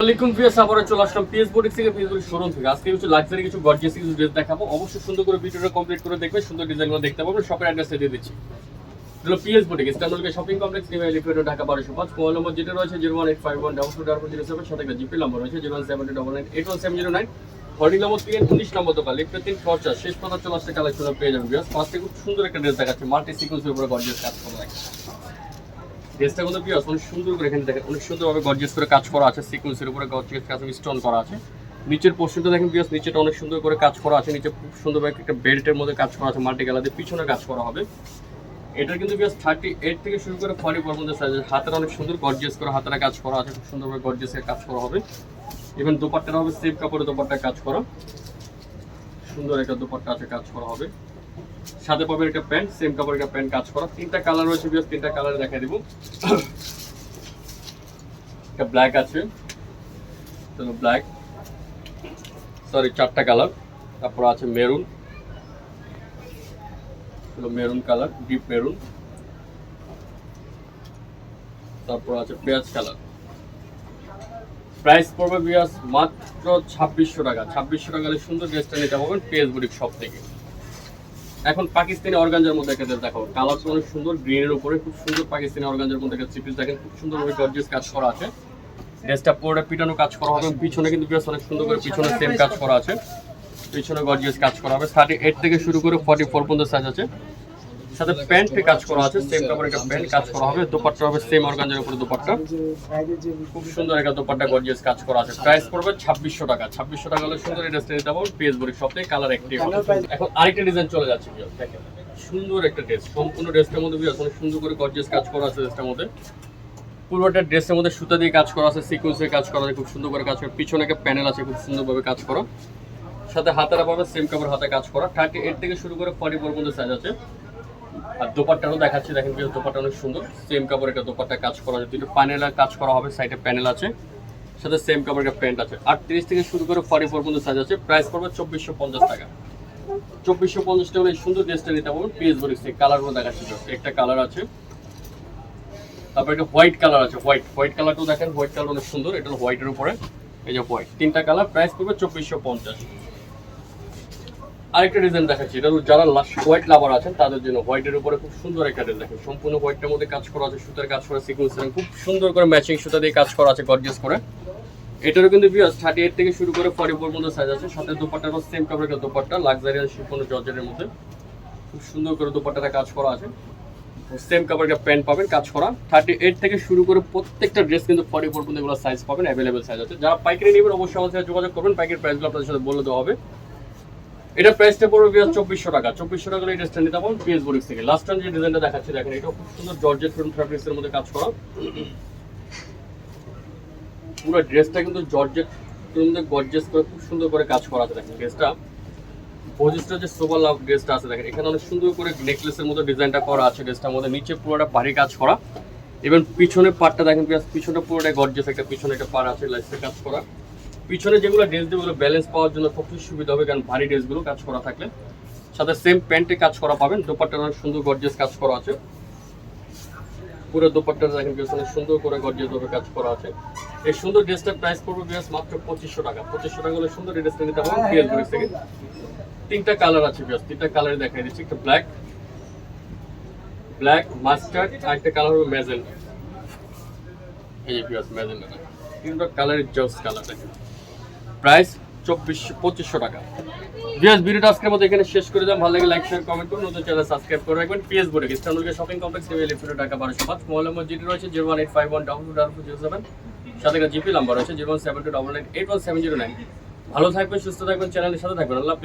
আসসালামাইকুম ভিউয়ার্স, আবারও চলে আসলাম পিএস বুটিক থেকে। পিএস বুটিক শোরুম থেকে। আজকে কিছু লাক্সারি কিছু গর্জিয়াস কিছু ড্রেস দেখাবো। অবশ্যই সুন্দর করে ভিডিওটা কমপ্লিট করে দেখবে, সুন্দর ডিজাইনগুলো দেখতে পাবেন শপের অ্যাড্রেসটা দিয়ে দিচ্ছি। হলো PS boutique ইস্টানবুলকে shopping complex new elephant Dhaka বারোশো পাঁচ মোবাইল নম্বর যেটা রয়েছে zero one eight five one double two double zero seven সাথে একটা জিপি নম্বর রয়েছে zero one seven double nine eight one seven zero nine hoarding number তিন, উনিশ নম্বর দোকান। লিফটের তিন, খরচা। শেষ পর্যন্ত চলে আসছে কালেকশন পেয়ে ভিউয়ার্স ফার্স্টে খুব সুন্দর একটা ড্রেস দেখাচ্ছে। মাল্টি সিকুয়েন্সের উপরে গর্জিয়াস কাজ করা ড্রেসটা কিন্তু পিওর অনেক সুন্দর করে এখানে দেখেন, অনেক সুন্দরভাবে গর্জিয়াস করে কাজ করা আছে সিকোয়েন্সের উপরে গর্জিয়াস কাজ স্টোন করা আছে। নিচের পোর্শনটা দেখেন পিওর নিচেটা অনেক সুন্দর করে কাজ করা আছে, নিচে খুব সুন্দরভাবে একটা বেল্টের মধ্যে কাজ করা আছে মাল্টি কালার পিছনে কাজ করা হবে। এটা কিন্তু পিওর থার্টি এইট থেকে শুরু করে ফর্টি পর্যন্ত সাইজ হাতের অনেক সুন্দর গর্জিয়াস করে হাতের কাজ করা আছে, খুব সুন্দরভাবে গর্জিয়াসের কাজ করা হবে। ইভেন দোপাট্টাটা হবে সেফ কাপড়ের দোপাট্টা কাজ করা। সুন্দর একটা দোপাট্টা আছে, কাজ করা হবে। সাথে পাবেন একটা প্যান্ট সেম কাপড়ের একটা প্যান্ট কাজ করা। তিনটা কালার রয়েছে বিকজ তিনটা কালার দেখাই দিব। একটা ব্ল্যাক আছে। ব্ল্যাক সরি চারটা কালার তারপর আছে maroon maroon colour deep maroon তারপর আছে পেঁয়াজ কালার প্রাইস পড়বে বিয়াস মাত্র ছাব্বিশশো টাকা। ছাব্বিশশো টাকা হলে সুন্দর ড্রেসটা নিতে পারবেন পেঁয়াজ বুটিক সব থেকে। এখন পাকিস্তানি অর্গানজার মধ্যে একটা দেখো কালার অনেক সুন্দর গ্রিনের উপরে খুব সুন্দর পাকিস্তানি অর্গানজার মধ্যে একটা চিপিস দেখেন, খুব সুন্দর ভাবে গর্জিয়াস কাজ করা আছে। ড্রেসটা পুরোটা পিটানো কাজ করা হবে, পিছনে কিন্তু ড্রেস অনেক সুন্দর করে পিছনে সেম কাজ করা আছে। পিছনে গর্জিয়াস কাজ করা হবে। থার্টি এইট থেকে শুরু করে ফর্টি ফোর পর্যন্ত সাইজ আছে। সাথে প্যান্টে কাজ করা আছে সেম কাপড়ের একটা প্যান্ট কাজ করা হবে, দোপাট্টা হবে সেম অর্গানজার উপরে দোপাট্টা। খুব সুন্দর একটা দোপাট্টা গর্জিয়াস কাজ করা আছে। প্রাইস পড়বে ছাব্বিশশো টাকা। ছাব্বিশশো টাকা হলে সুন্দর পারব পেজ বড়ি কালার একটি এখন আরেকটা ডিজাইন চলে যাচ্ছে সুন্দর একটা ড্রেস সম্পূর্ণ ড্রেসটার মধ্যে অনেক সুন্দর করে গর্জিয়াস কাজ করা আছে ড্রেসটার মধ্যে। পুরোটা ড্রেসের মধ্যে সুতা দিয়ে কাজ করা আছে সিকুয়েন্সের কাজ করা আছে, খুব সুন্দর করে কাজ করা। পিছনে একটা প্যানেল আছে, খুব সুন্দরভাবে কাজ করা। সাথে হাতেরা পাবে সেম কাপড় হাতে কাজ করা। থার্টি এইট থেকে শুরু করে ফর্টি ফোর পর্যন্ত সাইজ আছে। আর দোপাট্টারও দেখাচ্ছি দেখেন বিয়ার, দোপাট্টা অনেক সুন্দর। সেম কাপড় একটা দোপাট্টা কাজ করা আছে দুটো প্যানেলের কাজ করা হবে সাইডে প্যানেল আছে। সাথে সেম কাপড় একটা প্যান্ট আছে। আর আটত্রিশ থেকে শুরু করে ফর্টি ফোর পর্যন্ত সাইজ আছে। প্রাইস পড়বে চব্বিশশো পঞ্চাশ টাকা। চব্বিশশো পঞ্চাশ টাকা এই সুন্দর ড্রেসটা নিতে পারবেন। পিএস বলিস কালারগুলো দেখাচ্ছি। একটা কালার আছে। তারপর একটা হোয়াইট কালার আছে হোয়াইট হোয়াইট কালারটাও দেখেন হোয়াইট কালার অনেক সুন্দর। এটা হোয়াইটের উপরে। এই যে হোয়াইট তিনটা কালার প্রাইস পড়বে চব্বিশশো পঞ্চাশ। আরেকটা ডিজাইন দেখাচ্ছি। এটা হলো যারা হোয়াইট লাভার আছেন, তাদের জন্য হোয়াইটের উপরে খুব সুন্দর একটা ডিজাইন দেখেন। সম্পূর্ণ হোয়াইটের মধ্যে কাজ করা আছে, সুতার কাজ করা সিকুয়েন্স খুব সুন্দর করে ম্যাচিং সুতা দিয়ে কাজ করা আছে গর্জিয়াস করে। এটারও কিন্তু বিয়াস থার্টি এইট থেকে শুরু করে ফর্টি ফোর মধ্যে সাইজ আছে। সাথে দোপাট্টারও সেম কাপড়ের একটা দোপাট্টা লাক্সারিয়াস শিফন জর্জের মধ্যে। খুব সুন্দর করে দোপাট্টাটা কাজ করা আছে। সেম কাপড়ের একটা প্যান্ট পাবেন, কাজ করা। থার্টি এইট থেকে শুরু করে প্রত্যেকটা ড্রেস কিন্তু ফর্টি ফোর পর্যন্ত এগুলো সাইজ পাবেন অ্যাভেলেবেল সাইজ আছে। যারা পাইকারি নেবেন, অবশ্যই আমাদের সাথে যোগাযোগ করবেন। পাইকারি প্রাইসগুলো আপনাদের সাথে বলে দেওয়া হবে। এটা প্রাইসটা পড়বে বিয়াস চব্বিশশো টাকা। চব্বিশশো টাকা ড্রেসটা নিতে পারবেন পিএস বরিক্স থেকে। লাস্ট টাইম যে ডিজাইনটা দেখাচ্ছি, দেখেন এটা খুব সুন্দর জর্জেট ফিল্ম ফ্যাব্রিক্সের মধ্যে কাজ করা। পুরো ড্রেসটা কিন্তু জর্জেট মধ্যে গর্জেস করে, খুব সুন্দর করে কাজ করা আছে, দেখেন ড্রেসটা পজিসটা যে সোবার লাভ ড্রেসটা আছে, দেখেন, এখানে অনেক সুন্দর করে নেকলেসের মতো ডিজাইনটা করা আছে ড্রেসটার মধ্যে নিচে পুরোটা ভারী কাজ করা। এবং পিছনের পার্টটা দেখেন পিছনে পুরোটা গর্জেস একটা, পিছনে একটা পার আছে লাইসে কাজ করা। পিছনে যেগুলো ড্রেস ওগুলো ব্যালেন্স পাওয়ার জন্য খুব সুবিধা হবে কারণ ভারী ড্রেসগুলো কাজ করা থাকলে। সাথে সেম প্যান্টে কাজ করা পাবেন দোপাট্টা অনেক সুন্দর গর্জেস কাজ করা আছে। পুরো দোপাট্টা দেখেন পিছনে সুন্দর করে গর্জেস ভাবে কাজ করা আছে। এই সুন্দর ড্রেসটার প্রাইস পড়বে বিয়াস মাত্র পঁচিশশো টাকা। পঁচিশশো টাকা হলে সুন্দর ড্রেসটা নিতে পারবেন পিএস ড্রেস থেকে। তিনটা কালার আছে বিয়াস তিনটা কালারে দেখাই দিচ্ছি। একটা ব্ল্যাক ব্ল্যাক মাস্টার্ড আর একটা কালার হবে ম্যাজেন্ট এই যে বিয়াস ম্যাজেন্ট তিনটা কালারের জস কালার দেখেন। প্রাইস চব্বিশশো, পঁচিশশো টাকা। বিয়াস ভিডিওটা আজকের মতো এখানে শেষ করে দাম ভালো লাগে লাইক শেয়ার কমেন্ট করুন। নতুন চ্যানেল সাবস্ক্রাইব করে রাখবেন। পিএস বোর্ডে ইস্টানবুলকে শপিং কমপ্লেক্স এবং লিফট টাকা বারোশো পাঁচ। মোবাইল নম্বর যেটি রয়েছে, zero one eight five one double two double two zero seven. সাথে একটা জিপি নাম্বার রয়েছে, zero one seven two double nine eight one seven zero nine. ভালো থাকবেন, সুস্থ থাকবেন চ্যানেলের সাথে থাকবেন। আল্লাহ।